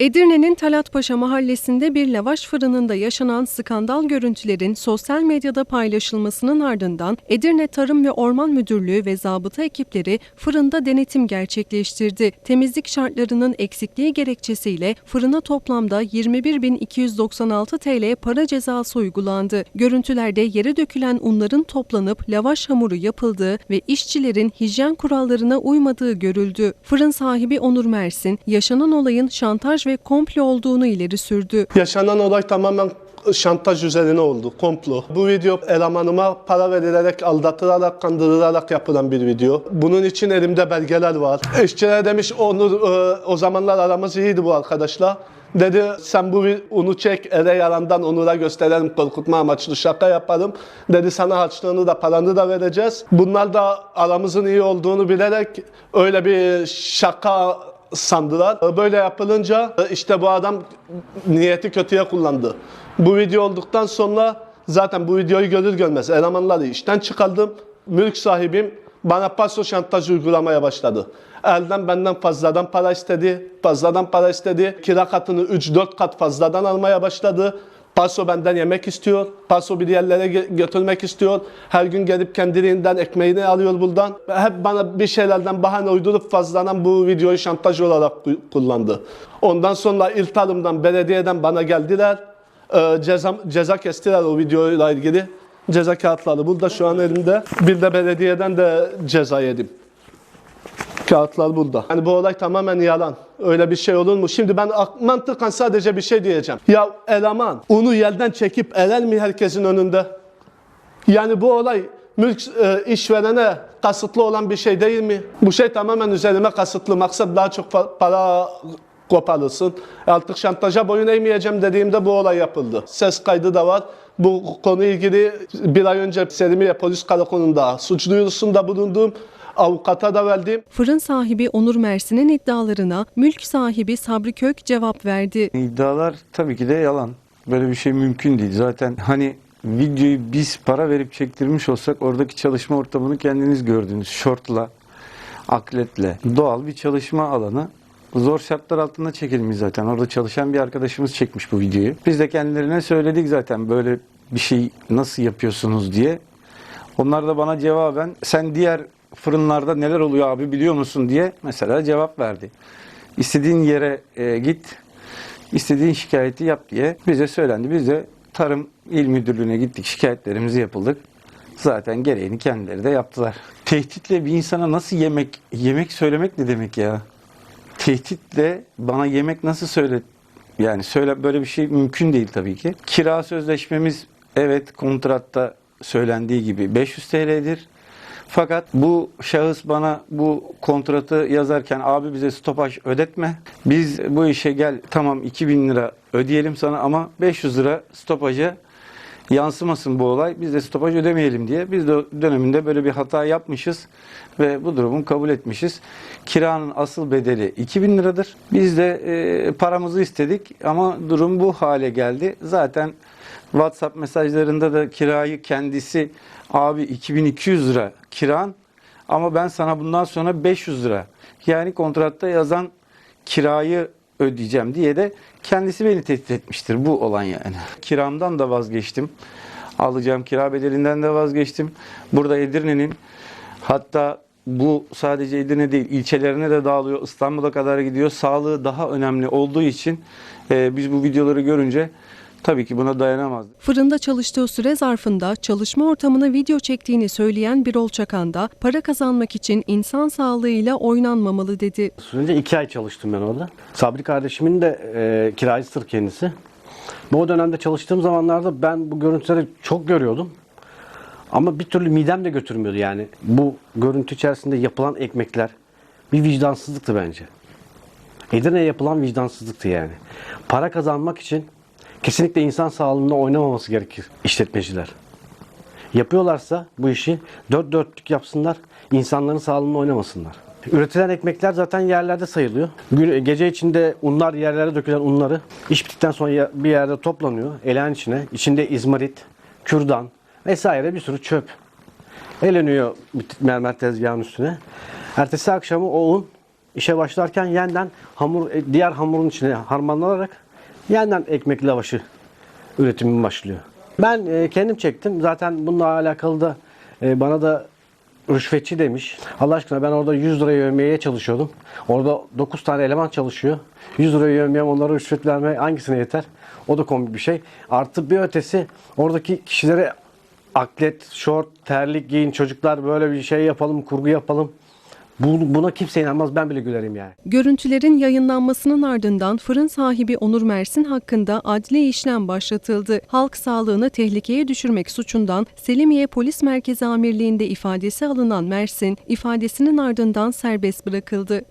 Edirne'nin Talatpaşa mahallesinde bir lavaş fırınında yaşanan skandal görüntülerin sosyal medyada paylaşılmasının ardından Edirne Tarım ve Orman Müdürlüğü ve zabıta ekipleri fırında denetim gerçekleştirdi. Temizlik şartlarının eksikliği gerekçesiyle fırına toplamda 21.296 TL para cezası uygulandı. Görüntülerde yere dökülen unların toplanıp lavaş hamuru yapıldığı ve işçilerin hijyen kurallarına uymadığı görüldü. Fırın sahibi Onur Mersin, yaşanan olayın şantaj ve komplo olduğunu ileri sürdü. Yaşanan olay tamamen şantaj üzerine oldu, komplo. Bu video elemanıma para verilerek, aldatılarak, kandırılarak yapılan bir video. Bunun için elimde belgeler var. İşçilere demiş, Onur, e, o zamanlar aramız iyiydi bu arkadaşla. Dedi sen bu bir unu çek, ele yalandan Onur'a gösterelim, korkutma amaçlı şaka yaparım. Dedi sana harçlığını da paranı da vereceğiz. Bunlar da aramızın iyi olduğunu bilerek öyle bir şaka sandılar. Böyle yapılınca işte bu adam niyeti kötüye kullandı. Bu video olduktan sonra zaten bu videoyu görür görmez elemanları işten çıkardım. Mülk sahibim bana paso şantaj uygulamaya başladı. Elden benden fazladan para istedi. Fazladan para istedi. Kira katını 3-4 kat fazladan almaya başladı. Paso benden yemek istiyor. Paso bir yerlere gö- götürmek istiyor. Her gün gelip kendiliğinden ekmeğini alıyor buradan. Hep bana bir şeylerden bahane uydurup fazladan bu videoyu şantaj olarak ku- kullandı. Ondan sonra İl Tarım'dan, belediyeden bana geldiler. Ee, ceza, ceza kestiler o videoyla ilgili. Ceza kağıtları burada şu an elimde. Bir de belediyeden de ceza yedim. Kağıtlar burada. Yani bu olay tamamen yalan. Öyle bir şey olur mu? Şimdi ben mantıken sadece bir şey diyeceğim. Ya eleman unu yerden çekip eler mi herkesin önünde? Yani bu olay mülk e, işverene kasıtlı olan bir şey değil mi? Bu şey tamamen üzerime kasıtlı. Maksat daha çok pa- para koparılsın. Artık şantaja boyun eğmeyeceğim dediğimde bu olay yapıldı. Ses kaydı da var. Bu konu ilgili bir ay önce Selimiye Polis Karakolunda suç duyurusunda bulundum. Avukata da verdim. Fırın sahibi Onur Mersin'in iddialarına mülk sahibi Sabri Kök cevap verdi. İddialar tabii ki de yalan. Böyle bir şey mümkün değil. Zaten hani videoyu biz para verip çektirmiş olsak oradaki çalışma ortamını kendiniz gördünüz. Şortla, akletle, doğal bir çalışma alanı. Zor şartlar altında çekilmiş zaten. Orada çalışan bir arkadaşımız çekmiş bu videoyu. Biz de kendilerine söyledik zaten böyle bir şey nasıl yapıyorsunuz diye. Onlar da bana cevaben sen diğer fırınlarda neler oluyor abi biliyor musun diye mesela cevap verdi. İstediğin yere e, git, istediğin şikayeti yap diye bize söylendi. Biz de Tarım İl Müdürlüğü'ne gittik, şikayetlerimizi yapıldık. Zaten gereğini kendileri de yaptılar. Tehditle bir insana nasıl yemek, yemek söylemek ne demek ya? Tehditle bana yemek nasıl söyle, yani söyle böyle bir şey mümkün değil tabii ki. Kira sözleşmemiz evet kontratta söylendiği gibi 500 TL'dir. Fakat bu şahıs bana bu kontratı yazarken abi bize stopaj ödetme. Biz bu işe gel tamam 2000 lira ödeyelim sana ama 500 lira stopaja yansımasın bu olay. Biz de stopaj ödemeyelim diye. Biz de döneminde böyle bir hata yapmışız ve bu durumu kabul etmişiz. Kiranın asıl bedeli 2000 liradır. Biz de e, paramızı istedik ama durum bu hale geldi. Zaten WhatsApp mesajlarında da kirayı kendisi abi 2200 lira kiran ama ben sana bundan sonra 500 lira yani kontratta yazan kirayı ödeyeceğim diye de kendisi beni tehdit etmiştir bu olan yani. Kiramdan da vazgeçtim. Alacağım kira bedelinden de vazgeçtim. Burada Edirne'nin hatta bu sadece Edirne değil ilçelerine de dağılıyor. İstanbul'a kadar gidiyor. Sağlığı daha önemli olduğu için e, biz bu videoları görünce tabii ki buna dayanamazdık. Fırında çalıştığı süre zarfında çalışma ortamına video çektiğini söyleyen Birol Çakan da para kazanmak için insan sağlığıyla oynanmamalı dedi. Önce iki ay çalıştım ben orada. Sabri kardeşimin de e, kiracısıdır kendisi. Bu o dönemde çalıştığım zamanlarda ben bu görüntüleri çok görüyordum. Ama bir türlü midem de götürmüyordu yani. Bu görüntü içerisinde yapılan ekmekler bir vicdansızlıktı bence. Edirne'ye yapılan vicdansızlıktı yani. Para kazanmak için kesinlikle insan sağlığına oynamaması gerekir işletmeciler. Yapıyorlarsa bu işi dört dörtlük yapsınlar, insanların sağlığına oynamasınlar. Üretilen ekmekler zaten yerlerde sayılıyor. Gece içinde unlar, yerlere dökülen unları iş bittikten sonra bir yerde toplanıyor. Eleğin içine. İçinde izmarit, kürdan vesaire bir sürü çöp. Eleniyor mermer tezgahın üstüne. Ertesi akşamı o un işe başlarken yeniden hamur e, diğer hamurun içine harmanlanarak yeniden ekmek lavaşı üretimi başlıyor. Ben e, kendim çektim. Zaten bununla alakalı da e, bana da rüşvetçi demiş. Allah aşkına ben orada 100 liraya yövmeye çalışıyordum. Orada 9 tane eleman çalışıyor. 100 liraya yövmeye onlara rüşvet verme hangisine yeter? O da komik bir şey. Artı bir ötesi oradaki kişilere aklet, şort, terlik giyin çocuklar böyle bir şey yapalım, kurgu yapalım. Bu, buna kimse inanmaz ben bile gülerim yani. Görüntülerin yayınlanmasının ardından fırın sahibi Onur Mersin hakkında adli işlem başlatıldı. Halk sağlığını tehlikeye düşürmek suçundan Selimiye Polis Merkezi Amirliği'nde ifadesi alınan Mersin, ifadesinin ardından serbest bırakıldı.